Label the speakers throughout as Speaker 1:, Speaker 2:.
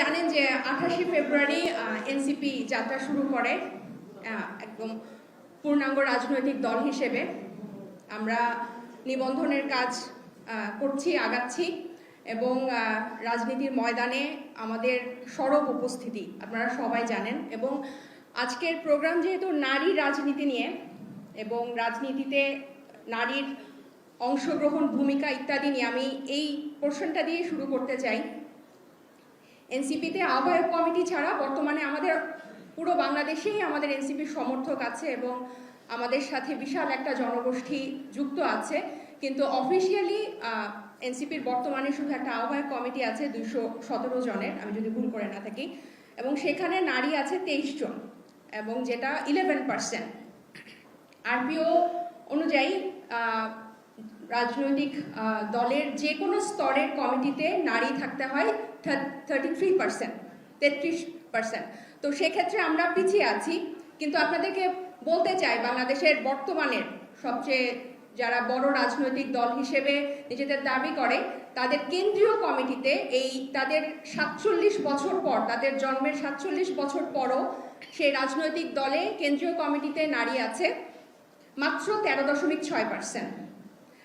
Speaker 1: জানেন যে আঠাশে ফেব্রুয়ারি এনসিপি যাত্রা শুরু করে একদম পূর্ণাঙ্গ রাজনৈতিক দল হিসেবে। আমরা নিবন্ধনের কাজ করছি, আগাচ্ছি এবং রাজনীতির ময়দানে আমাদের সরব উপস্থিতি আপনারা সবাই জানেন এবং আজকের প্রোগ্রাম যেহেতু নারী রাজনীতি নিয়ে এবং রাজনীতিতে নারীর অংশগ্রহণ, ভূমিকা ইত্যাদি নিয়ে আমি এই পোর্শনটা দিয়ে শুরু করতে চাই। এনসিপিতে আহ্বায়ক কমিটি ছাড়া বর্তমানে আমাদের পুরো বাংলাদেশেই আমাদের এনসিপির সমর্থক আছে এবং আমাদের সাথে বিশাল একটা জনগোষ্ঠী যুক্ত আছে। কিন্তু অফিসিয়ালি এনসিপির বর্তমানে শুধু একটা আহ্বায়ক কমিটি আছে, দুইশো সতেরো জনের, আমি যদি ভুল করে না থাকি। এবং সেখানে নারী আছে তেইশ জন এবং যেটা ইলেভেন পার্সেন্ট আরপিও অনুযায়ী রাজনৈতিক দলের যে কোনো স্তরের কমিটিতে নারী থাকতে হয়। থার্টি থ্রি পার্সেন্ট তেত্রিশ পার্সেন্ট তো সেক্ষেত্রে আমরা পিছিয়ে আছি, কিন্তু আপনাদেরকে বলতে চাই, বাংলাদেশের বর্তমানের সবচেয়ে যারা বড় রাজনৈতিক দল হিসেবে নিজেদের দাবি করে, তাদের কেন্দ্রীয় কমিটিতে এই তাদের সাতচল্লিশ বছর পর, তাদের জন্মের সাতচল্লিশ বছর পরও সেই রাজনৈতিক দলে কেন্দ্রীয় কমিটিতে নারী আছে, মাত্র তেরো দশমিক ছয় পার্সেন্ট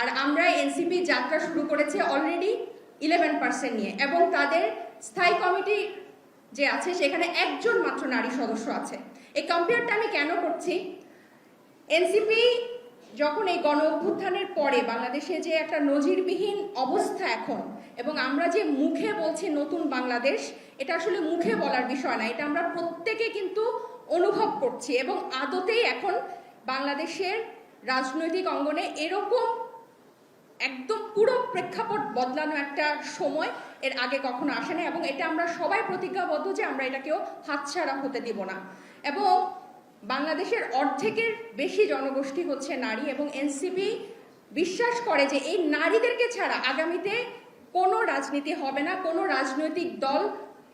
Speaker 1: আর আমরা এনসিপি যাত্রা শুরু করেছে অলরেডি ইলেভেন পার্সেন্ট নিয়ে। এবং তাদের স্থায়ী কমিটি যে আছে, সেখানে একজন মাত্র নারী সদস্য আছে। এই কম্পেয়ারটা আমি কেন করছি? এনসিপি যখন এই গণ অভ্যুত্থানের পরে বাংলাদেশে যে একটা নজিরবিহীন অবস্থা এখন, এবং আমরা যে মুখে বলছি নতুন বাংলাদেশ, এটা আসলে মুখে বলার বিষয় না, এটা আমরা প্রত্যেকে কিন্তু অনুভব করছি। এবং আদতেই এখন বাংলাদেশের রাজনৈতিক অঙ্গনে এরকম একদম পুরো প্রেক্ষাপট বদলানো একটা সময় এর আগে কখনো আসে না এবং এটা আমরা সবাই প্রতিজ্ঞাবদ্ধ যে আমরা এটাকেও হাতছাড়া হতে দিব না। এবং বাংলাদেশের অর্ধেকের বেশি জনগোষ্ঠী হচ্ছে নারী এবং এনসিপি বিশ্বাস করে যে এই নারীদেরকে ছাড়া আগামীতে কোনো রাজনীতি হবে না, কোনো রাজনৈতিক দল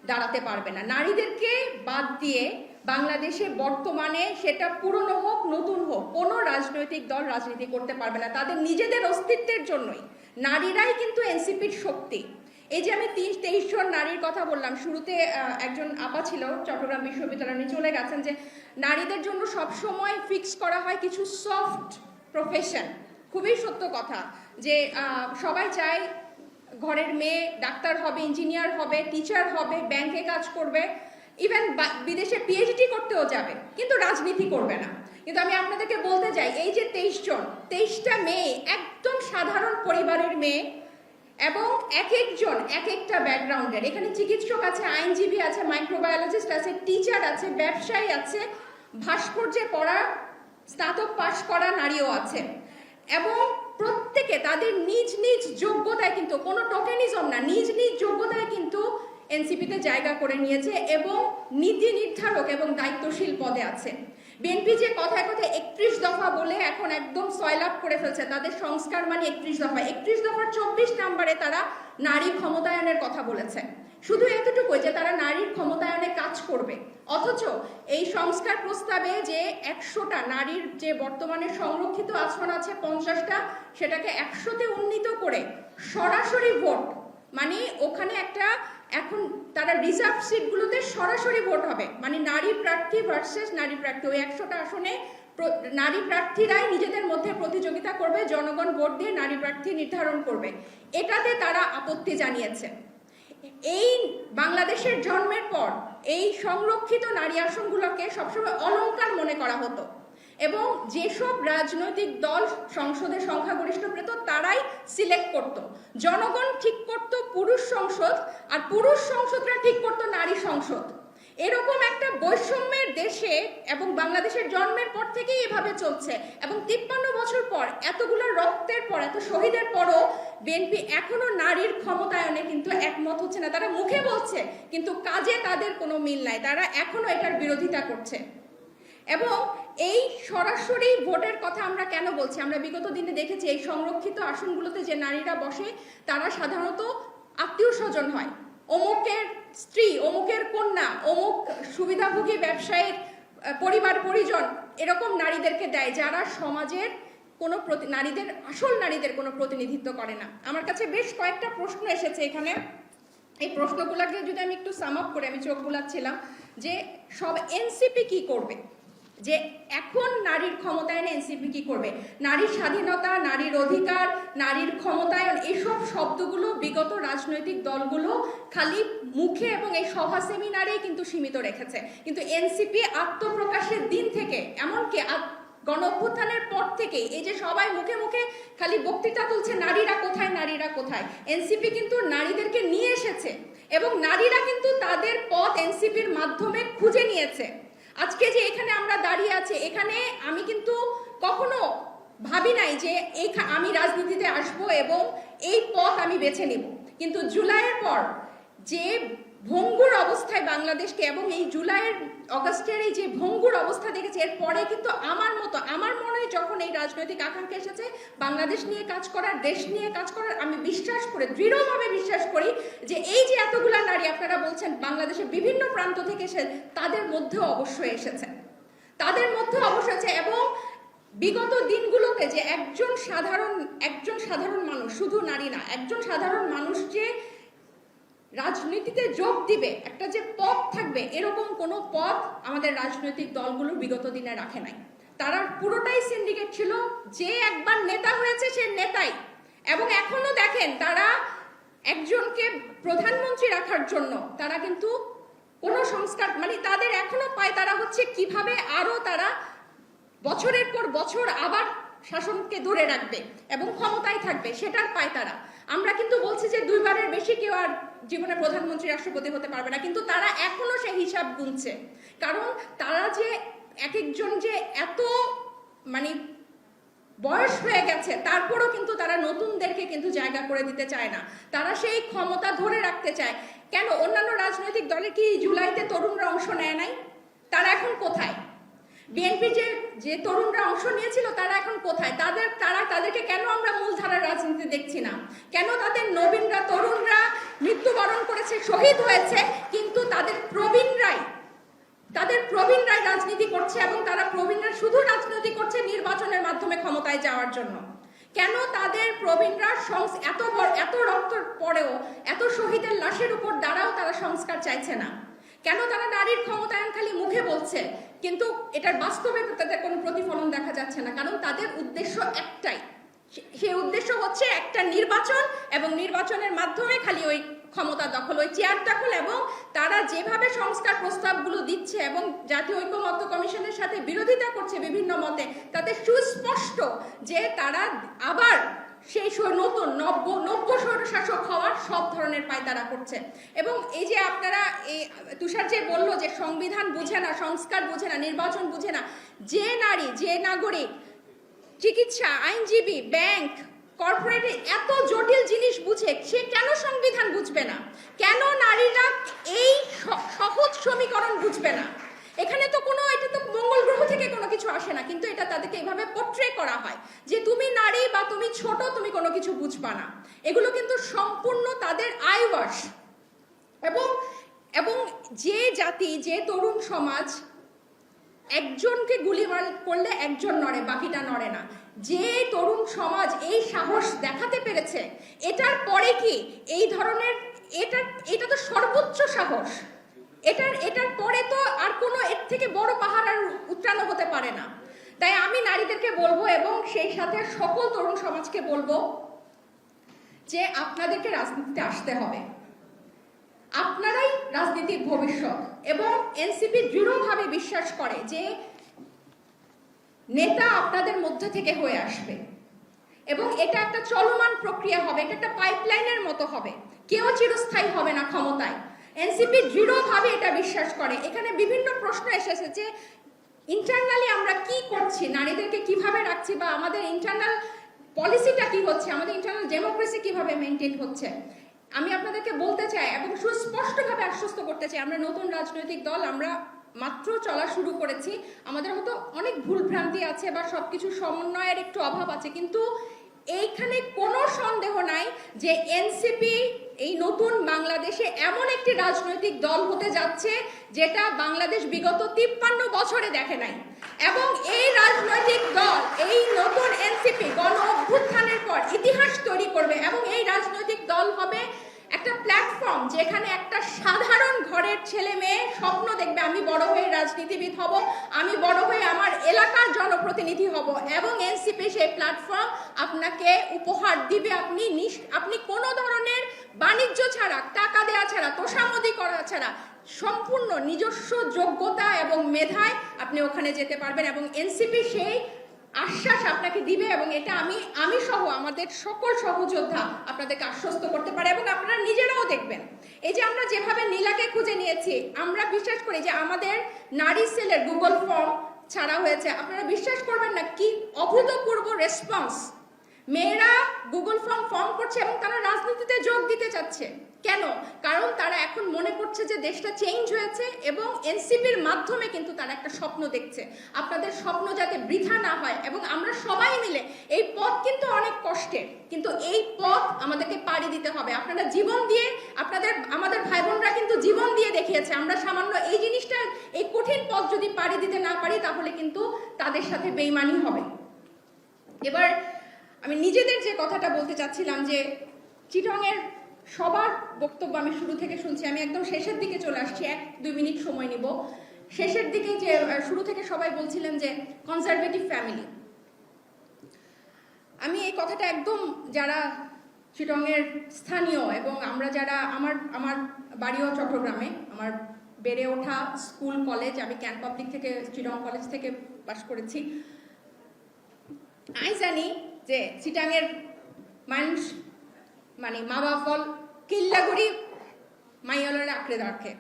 Speaker 1: দাঁড়াতে পারবে না। নারীদেরকে বাদ দিয়ে বাংলাদেশে বর্তমানে সেটা পুরনো হোক, নতুন হোক, কোনো রাজনৈতিক দল রাজনীতি করতে পারবে না। তাদের নিজেদের অস্তিত্বের জন্যই। নারীরাই কিন্তু এনসিপির শক্তি। এই যে আমি তিরিশ তেইশ জন নারীর কথা বললাম, শুরুতে একজন আপা ছিল, চট্টগ্রাম বিশ্ববিদ্যালয়ে চলে গেছেন যে নারীদের জন্য সব সময় ফিক্স করা হয় কিছু সফট প্রফেশন খুবই সত্য কথা যে সবাই চায় ঘরের মেয়ে, ডাক্তার হবে ইঞ্জিনিয়ার হবে টিচার হবে ব্যাংকে কাজ করবে। ইভেন বিদেশে পিএইচডি করতেও যাবে, কিন্তু রাজনীতি করবে না। কিন্তু আমি আপনাদেরকে বলতে চাই, এই যে তেইশ জন, তেইশটা মেয়ে, একদম সাধারণ পরিবারের মেয়ে এবং এক একজন, এক একটা ব্যাকগ্রাউন্ডের এখানে চিকিৎসক আছে, আইনজীবী আছে মাইক্রোবায়োলজিস্ট আছে টিচার আছে, ব্যবসায়ী আছে, ভাস্কর্যে পড়া, স্নাতক পাশ করা নারীও আছে। এবং প্রত্যেকে তাদের নিজ নিজ যোগ্যতায় কিন্তু, কোনো টোকেনিজম না, নিজ নিজ যোগ্যতায় কিন্তু এনসিপিতে জায়গা করে নিয়েছে এবং নীতি নির্ধারক এবং দায়িত্বশীল পদে আছে। বিএনপি যে কথায় কথায় একত্রিশ দফা বলে এখন একদম সয়লাভ করে ফেলছে, তাদের সংস্কার মানে একত্রিশ দফা। একত্রিশ দফার চব্বিশ নাম্বারে তারা নারী ক্ষমতায়নের কথা বলেছে। শুধু এতটুকু যে তারা নারীর ক্ষমতায়নে কাজ করবে। অথচ এই সংস্কার প্রস্তাবে যে একশোটা নারীর যে বর্তমানে সংরক্ষিত আসন আছে পঞ্চাশটা, সেটাকে একশোতে উন্নীত করে সরাসরি ভোট মানে ওখানে একটা এখন তারা রিজার্ভ সিটগুলোতে সরাসরি ভোট হবে। মানে নারী প্রার্থী ভার্সেস নারী প্রার্থী। ওই একশোটা আসনে নারী প্রার্থীরাই নিজেদের মধ্যে প্রতিযোগিতা করবে, জনগণ ভোট দিয়ে নারী প্রার্থী নির্ধারণ করবে। এটাতে তারা আপত্তি জানিয়েছে। এই বাংলাদেশের জন্মের পর এই সংরক্ষিত নারী আসনগুলোকে সবসময় অলংকার মনে করা হতো। এবং যেসব রাজনৈতিক দল সংসদে সংখ্যাগরিষ্ঠ পেত তারাই সিলেক্ট করত। জনগণ ঠিক করত পুরুষ সংসদ, আর পুরুষ সংসদরা ঠিক করত নারী সংসদ। এরকম একটা বৈষম্যের দেশে এবং বাংলাদেশের জন্মের পর থেকেই এভাবে চলছে এবং তিপ্পান্ন বছর পর এতগুলো রক্তের পর, এত শহীদের পরও বিএনপি এখনও নারীর ক্ষমতায়নে কিন্তু একমত হচ্ছে না। তারা মুখে বলছে, কিন্তু কাজে তাদের কোনো মিল নাই। তারা এখনও এটার বিরোধিতা করছে। এবং এই সরাসরি ভোটের কথা আমরা কেন বলছি? আমরা বিগত দিনে দেখেছি এই সংরক্ষিত আসনগুলোতে যে নারীরা বসে, তারা সাধারণত আত্মীয় স্বজন হয়। অমুকের স্ত্রী, অমুকের কন্যা, অমুক সুবিধাভোগী ব্যবসায়ীর পরিবার, পরিজন এরকম নারীদেরকে দেয় যারা সমাজের কোনো নারীদের, আসল নারীদের কোনো প্রতিনিধিত্ব করে না। আমার কাছে বেশ কয়েকটা প্রশ্ন এসেছে এখানে। এই প্রশ্নগুলোকে যদি আমি একটু সাম আপ করে আমি চোখ বুলাচ্ছিলাম যে সব এনসিপি কি করবে? যে এখন নারীর ক্ষমতায়ন এনসিপি কি করবে? নারীর স্বাধীনতা, নারীর অধিকার, নারীর ক্ষমতায়ন, এসব শব্দগুলো বিগত রাজনৈতিক দলগুলো খালি মুখে এবং এই সভা সেমিনারেই কিন্তু সীমিত রেখেছে। কিন্তু এনসিপি আত্মপ্রকাশের দিন থেকে, এমনকি আত- গণ অভ্যুত্থানের পর থেকে এই যে সবাই মুখে মুখে খালি বক্তৃতা তুলছে, নারীরা কোথায় নারীরা কোথায়? এনসিপি কিন্তু নারীদেরকে নিয়ে এসেছে এবং নারীরা কিন্তু তাদের পথ এনসিপির মাধ্যমে খুঁজে নিয়েছে। আজকে যে এখানে আমরা দাঁড়িয়ে আছে, এখানে আমি কিন্তু কখনো ভাবি নাই যে এই আমি রাজনীতিতে আসব এবং এই পথ আমি বেছে নেব। কিন্তু জুলাইয়ের পর যে ভঙ্গুর অবস্থায় বাংলাদেশকে এবং এই জুলাইয়ের, অগস্টের এই যে ভঙ্গুর অবস্থা দেখেছে এরপরে কিন্তু আমার মতো, আমার মনে যখন এই রাজনৈতিক আকাঙ্ক্ষা এসেছে, বাংলাদেশ নিয়ে কাজ করার, দেশ নিয়ে কাজ করার, আমি বিশ্বাস করে, দৃঢ়ভাবে বিশ্বাস করি যে এই যে এতগুলা নারী, আপনারা বলছেন বাংলাদেশের বিভিন্ন প্রান্ত থেকে এসে তাদের মধ্যেও অবশ্যই এসেছে। তাদের মধ্যে অবশ্যই আছে এবং বিগত দিনগুলোতে যে একজন সাধারণ একজন সাধারণ মানুষ, শুধু নারী না, একজন সাধারণ মানুষ যে রাজনীতিতে যোগ দিবে, একটা যে পথ থাকবে, এরকম কোনো পথ আমাদের রাজনৈতিক দলগুলো বিগত দিনে রাখে নাই। তারা পুরোটাই সিন্ডিকেট ছিল, যে একবার নেতা হয়েছে সে নেতাই। এবং এখনও দেখেন, তারা একজনকে প্রধানমন্ত্রী রাখার জন্য, তারা কিন্তু কোনো সংস্কার মানে তাদের এখনও পায়, তারা হচ্ছে কীভাবে আরও তারা বছরের পর বছর আবার শাসনকে ধরে রাখবে এবং ক্ষমতায় থাকবে, সেটার পায় তারা। আমরা কিন্তু বলছি যে দুইবারের বেশি কেউ আর জীবনে প্রধানমন্ত্রী রাষ্ট্রপতি হতে পারবে না। কিন্তু তারা এখনও সে হিসাব গুনছে। কারণ তারা যে এক একজন যে এত মানে বয়স হয়ে গেছে, তারপরও কিন্তু তারা নতুনদেরকে কিন্তু জায়গা করে দিতে চায় না। তারা সেই ক্ষমতা ধরে রাখতে চায়। কেন? অন্যান্য রাজনৈতিক দলে কি জুলাইতে তরুণরা অংশ নেয় নাই? তারা এখন কোথায়? বিএনপি যে যে তরুণরা অংশ নিয়েছিল তারা এখন কোথায়? তাদের, তারা, তাদেরকে কেন আমরা মূলধারার রাজনীতি দেখছি না? কেন তাদের নবীনরা, তরুণরা মৃত্যুবরণ করেছে, শহীদ হয়েছে, কিন্তু তাদের প্রবীণরাই তাদের প্রবীণরাই রাজনীতি করছে এবং তারা প্রবীণরা শুধু রাজনীতি করছে নির্বাচনের মাধ্যমে ক্ষমতায় যাওয়ার জন্য? কেন তাদের প্রবীণরা সংস- এত এত রক্তর পরেও, এত শহীদের লাশের উপর দাঁড়াও তারা সংস্কার চাইছে না? কেন তারা নারীর ক্ষমতায়ন খালি মুখে বলছে? কিন্তু এটার বাস্তবে তাদের কোনো প্রতিফলন দেখা যাচ্ছে না, কারণ তাদের উদ্দেশ্য একটাই। সেই উদ্দেশ্য হচ্ছে একটা নির্বাচন এবং নির্বাচনের মাধ্যমে খালি ওই ক্ষমতা দখল, ওই চেয়ার দখল এবং তারা যেভাবে সংস্কার প্রস্তাবগুলো দিচ্ছে এবং জাতীয় ঐক্যমত্য কমিশনের সাথে বিরোধিতা করছে বিভিন্ন মতে, তাতে সুস্পষ্ট যে তারা আবার সেই নতুন নব্য নব্য স্বৈরশাসক হওয়ার সব ধরনের পায়তারা করছে। এবং এই যে আপনারা এই তুষার যে বলল যে সংবিধান বুঝে না, সংস্কার বুঝে না, নির্বাচন বুঝে না, যে নারী, যে নাগরিক, চিকিৎসা, আইনজীবী, ব্যাংক, কর্পোরেট এত জটিল জিনিস বুঝে, সে কেন সংবিধান বুঝবে না? কেন নারীরা এই সহজ সমীকরণ বুঝবে না? এখানে তো কোনো, এটা তো মঙ্গল গ্রহ থেকে কোনো কিছু আসে না, কিন্তু এটা তাদেরকে এইভাবে পোট্রে করা হয় যে তুমি নারী বা তুমি ছোট, তুমি কোনো কিছু বুঝবা না। এগুলো কিন্তু সম্পূর্ণ তাদের আইওয়াশ এবং এবং যে জাতি, যে তরুণ সমাজ একজনকে গুলি মার, করলে একজন নড়ে, বাকিটা নড়ে না। যে তরুণ সমাজ এই সাহস দেখাতে পেরেছে, এটার পরে কি এই ধরনের, এটা এটা তো সর্বোচ্চ সাহস। এটার এটার পরে তো আর কোনো এর থেকে বড় পাহাড় আর উত্রানো হতে পারে না। তাই আমি নারীদেরকে বলব এবং সেই সাথে সকল তরুণ সমাজকে বলব যে আপনাদেরকে রাজনীতিতে আসতে হবে। আপনারাই রাজনীতির ভবিষ্যৎ এবং এনসিপি দৃঢ়ভাবে বিশ্বাস করে যে নেতা আপনাদের মধ্যে থেকে হয়ে আসবে এবং এটা একটা চলমান প্রক্রিয়া হবে, এটা একটা পাইপলাইনের মতো হবে। কেউ চিরস্থায়ী হবে না ক্ষমতায়। এনসিপি দৃঢ়ভাবে এটা বিশ্বাস করে। এখানে বিভিন্ন প্রশ্ন এসেছে যে ইন্টারনালি আমরা কি করছি, নারীদেরকে কীভাবে রাখছি বা আমাদের ইন্টারনাল পলিসিটা কি হচ্ছে, আমাদের ইন্টারনাল ডেমোক্রেসি কীভাবে মেনটেন হচ্ছে। আমি আপনাদেরকে বলতে চাই এবং সুস্পষ্টভাবে আশ্বস্ত করতে চাই, আমরা নতুন রাজনৈতিক দল, আমরা মাত্র চলা শুরু করেছি। আমাদের হয়তো অনেক ভুল ভ্রান্তি আছে বা সবকিছু সমন্বয়ের একটু অভাব আছে, কিন্তু এইখানে কোনো সন্দেহ নাই যে এনসিপি এই নতুন বাংলাদেশে এমন একটি রাজনৈতিক দল হতে যাচ্ছে যেটা বাংলাদেশ বিগত তিপ্পান্ন বছরে দেখে নাই। এবং এই রাজনৈতিক দল, এই নতুন এনসিপি গণ অভ্যুত্থানের পর ইতিহাস তৈরি করবে এবং এই রাজনৈতিক দল হবে একটা প্ল্যাটফর্ম যেখানে একটা সাধারণ ঘরের ছেলে মেয়ে স্বপ্ন দেখবে, আমি বড় হয়ে রাজনীতিবিদ হব, আমি বড় হয়ে আমার এলাকার জনপ্রতিনিধি হব এবং এনসিপি সেই প্ল্যাটফর্ম আপনাকে উপহার দিবে। আপনি আপনি কোনো ধরনের বাণিজ্য ছাড়া, টাকা দেওয়া ছাড়া, তোষামদি করা ছাড়া, সম্পূর্ণ নিজস্ব যোগ্যতা এবং মেধায় আপনি ওখানে যেতে পারবেন এবং এনসিপি সেই আশ্বাস আপনাকে দিবে এবং এটা আমি আমি সহ আমাদের সকল সহযোদ্ধা আপনাদেরকে আশ্বস্ত করতে পারে এবং আপনারা নিজেরাও দেখবেন। এই যে আমরা যেভাবে নীলাকে খুঁজে নিয়েছি, আমরা বিশ্বাস করি যে আমাদের নারী সেলের গুগল ফর্ম ছাড়া হয়েছে। আপনারা বিশ্বাস করবেন না কি অভূতপূর্ব রেসপন্স মেয়েরা গুগল ফর্ম ফর্ম করছে এবং তারা রাজনীতিতে যোগ দিতে চাচ্ছে। কেন? কারণ তারা এখন মনে করছে যে দেশটা চেঞ্জ হয়েছে এবং এনসিপির মাধ্যমে কিন্তু তারা একটা স্বপ্ন দেখছে। আপনাদের স্বপ্ন যাতে বৃথা না হয় এবং আমরা সবাই মিলে এই পথ কিন্তু অনেক কষ্টের, কিন্তু এই পথ আমাদেরকে পাড়ি দিতে হবে। আপনারা জীবন দিয়ে, আপনাদের, আমাদের ভাই বোনরা কিন্তু জীবন দিয়ে দেখিয়েছে। আমরা সামান্য এই জিনিসটা, এই কঠিন পথ যদি পাড়ি দিতে না পারি, তাহলে কিন্তু তাদের সাথে বেইমানি হবে। এবার আমি নিজেদের যে কথাটা বলতে চাচ্ছিলাম যে, চিটংয়ের সবার বক্তব্য আমি শুরু থেকে শুনছি, আমি একদম শেষের দিকে চলে আসছি, এক দুই মিনিট সময় নিব। শেষের দিকে যে শুরু থেকে সবাই বলছিলেন যে কনজারভেটিভ ফ্যামিলি আমি এই কথাটা একদম যারা চিটংয়ের স্থানীয় এবং আমরা যারা, আমার আমার বাড়িও চট্টগ্রামে, আমার বেড়ে ওঠা স্কুল, কলেজ, আমি ক্যান পাবলিক থেকে চিটং কলেজ থেকে পাশ করেছি। আমি জানি যে চিটাংয়ের মানুষ মানে মা বাপল কিল্লা করি মাইয়ালরে আঁকড়ে রাখে।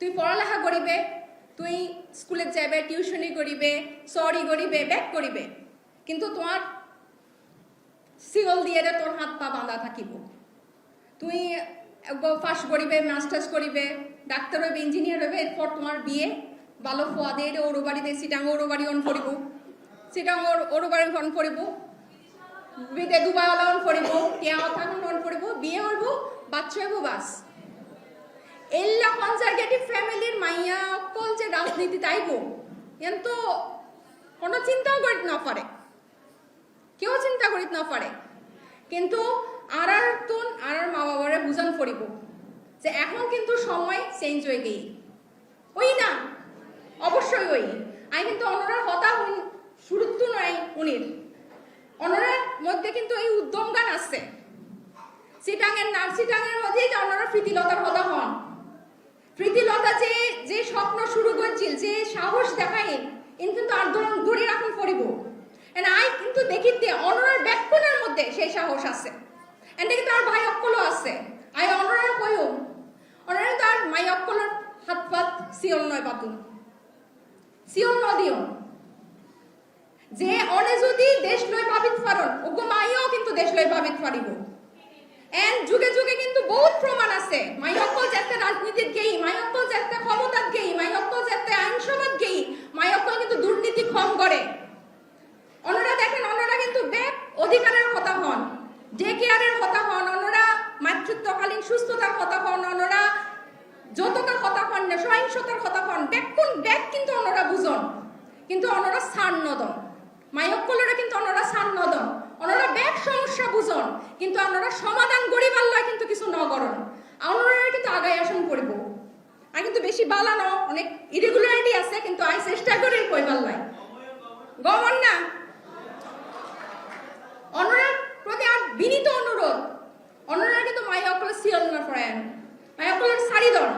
Speaker 1: তুই পড়ালেখা করিবে, তুই স্কুলে যাবে টিউশনি করিবে সরি করিবে ব্যাক করিবে, কিন্তু তোমার সিগল দিয়ে তোর হাত পা বাঁধা থাকিব। তুই ফার্স্ট করিবে, মাস্টার্স করিবে, ডাক্তার হইবে, ইঞ্জিনিয়ার হইবে, এরপর তোমার বিয়ে ভালো ফোয়া দিয়ে ওর বাড়িতে, সিটাঙ্গ ওর বাড়ি অন করিব, সিটাঙ্গ ওর বাড়ি অন করিব বিদে দুবাই অন করিব টিয়া থাকুন অন করিব বিয়ে করব, বাচ্চা হইব বাস। এল্লা কনজারভেটিভ ফ্যামিলির মাইয়া অকল যে রাজনীতি তাইব এন তো কোনো চিন্তাও করিত না পারে। কেউ চিন্তা করিত না পারে। কিন্তু আর আর তুন আর আর মা বাবারে বুঝান পড়িব যে এখন কিন্তু সময় চেঞ্জ হয়ে গেই। ওই না, অবশ্যই ওই। আমি কিন্তু অনরার হতা শুরুত্ব নয় উনির। অনরার মধ্যে কিন্তু এই উদ্যম গান আছে। সিটাঙের নাম সিটাঙের মধ্যেই যে অনরা প্রীতিলতার কথা হন। প্রীতিলতা যে যে স্বপ্ন শুরু করছিল, যে সাহস দেখাইন ইন কিন্তু আন্দোলন দূরে রাখুন করিব আই কিন্তু দেখিতে অনরার ব্যাকপনের মধ্যে সেই সাহস আছে। এন্ড কিন্তু আর ভাই অক্কলও আছে। আই অনরার কইও অনরার তার মাই অক্কলর হাত পাত সিয়ল নয় পাতুন সিয়ল নদিও। যে অনে যদি দেশ লই ভাবিত পারন, ওগো মাইও কিন্তু দেশ লই ভাবিত পারিব। এন যুগে যুগে কিন্তু বহুত প্রমাণ আছে। মাইয়ক্কল যাতে রাজনীতির গেই মাইয়ক্কল যাতে ক্ষমতার গেই মাইয়ক্কল যাতে আইনসভাত গেই মাইয়ক্কল কিন্তু দুর্নীতি কম করে। অন্যরা দেখেন, অন্যরা কিন্তু ব্যাক অধিকারের কথা হন ডে কেয়ারের কথা হন, অন্যরা মাতৃত্বকালীন সুস্থতার কথা হন, অন্যরা যৌতুকের কথা হন না সহিংসতার কথা হন ব্যাক কোন ব্যাক কিন্তু অন্যরা বুঝন। কিন্তু অন্যরা সার নদন মায়ক্কলরা কিন্তু অন্যরা সান নদন, অন্যরা ব্যাক সমস্যা বুঝন, কিন্তু অন্যরা সমাধান গরিবার লয় কিন্তু কিছু নগরণ অন্যরা কিন্তু আগায় আসন করব। আর কিন্তু বেশি বালানো অনেক ইরেগুলারিটি আছে, কিন্তু আই চেষ্টা করি কইবার লয়। গমন না? অন্যরার প্রতি আর বিনীত অনুরোধ। অন্যরা কিন্তু মাই অকল সিয়ল না মাই অকলের সারি দন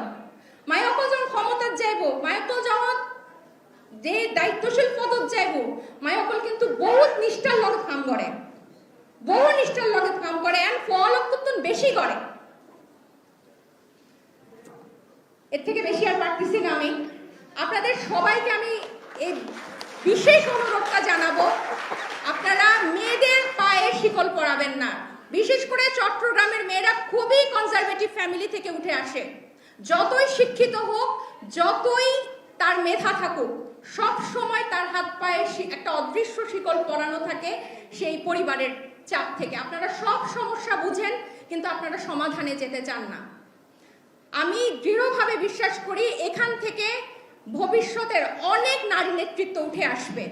Speaker 1: মাই অকল যখন ক্ষমতার যাইব মাই অকল যখন যে দায়িত্বশীল পদত যাইব মাই অকল কিন্তু বহুত নিষ্ঠার লগত কাম করে। বহু নিষ্ঠার লগত কাম করে এন্ড ফল অত্যন্ত বেশি করে। এর থেকে বেশি আর পারতেছি না আমি। আপনাদের সবাইকে আমি এই বিশেষ অনুরোধটা জানাব, আপনারা মেয়েদের পায়ে শিকল পরাবেন না। বিশেষ করে চট্টগ্রামের মেয়েরা খুবই কনজারভেটিভ ফ্যামিলি থেকে উঠে আসে। যতই শিক্ষিত হোক, যতই তার মেধা থাকুক সব সময় তার হাত পায়ে একটা অদৃশ্য শিকল পরানো থাকে সেই পরিবারের চাপ থেকে। আপনারা সব সমস্যা বুঝেন, কিন্তু আপনারা সমাধানে যেতে চান না। আমি দৃঢ়ভাবে বিশ্বাস করি এখান থেকে ভবিষ্যতের অনেক নারী নেতৃত্ব উঠে আসবে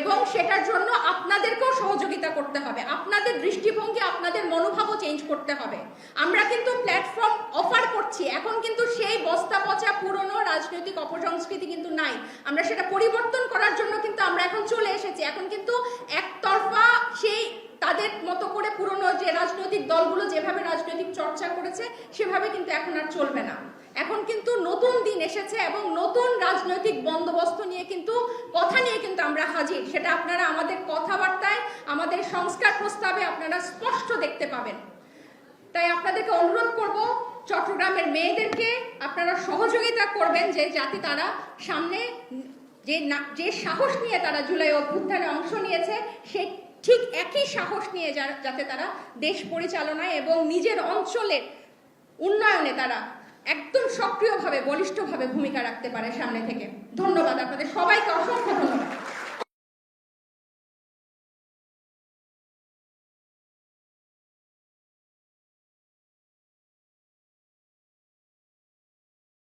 Speaker 1: এবং সেটার জন্য আপনাদেরকেও সহযোগিতা করতে হবে। আপনাদের দৃষ্টিভঙ্গি, আপনাদের মনোভাবও চেঞ্জ করতে হবে। আমরা কিন্তু প্ল্যাটফর্ম অফার করছি। এখন কিন্তু সেই বস্তা পচা পুরনো রাজনৈতিক অপসংস্কৃতি কিন্তু নাই। আমরা সেটা পরিবর্তন করার জন্য কিন্তু আমরা এখন চলে এসেছি। এখন কিন্তু একতরফা সেই তাদের মতো করে পুরনো যে রাজনৈতিক দলগুলো যেভাবে রাজনৈতিক চর্চা করেছে, সেভাবে কিন্তু এখন আর চলবে না। এখন কিন্তু নতুন দিন এসেছে এবং নতুন রাজনৈতিক বন্দোবস্ত নিয়ে কিন্তু কথা নিয়ে কিন্তু আমরা হাজির। সেটা আপনারা আমাদের কথাবার্তায়, আমাদের সংস্কার প্রস্তাবে আপনারা স্পষ্ট দেখতে পাবেন। তাই আপনাদেরকে অনুরোধ করব চট্টগ্রামের মেয়েদেরকে আপনারা সহযোগিতা করবেন যে যাতে তারা সামনে যে না, যে সাহস নিয়ে তারা জুলাই অভ্যুত্থানে অংশ নিয়েছে, সে ঠিক একই সাহস নিয়ে যাতে তারা দেশ পরিচালনায় এবং নিজের অঞ্চলের উন্নয়নে তারা একদম সক্রিয়ভাবে, বলিষ্ঠভাবে ভূমিকা রাখতে পারে সামনে থেকে। ধন্যবাদ আপনাদের সবাইকে, অসংখ্য ধন্যবাদ।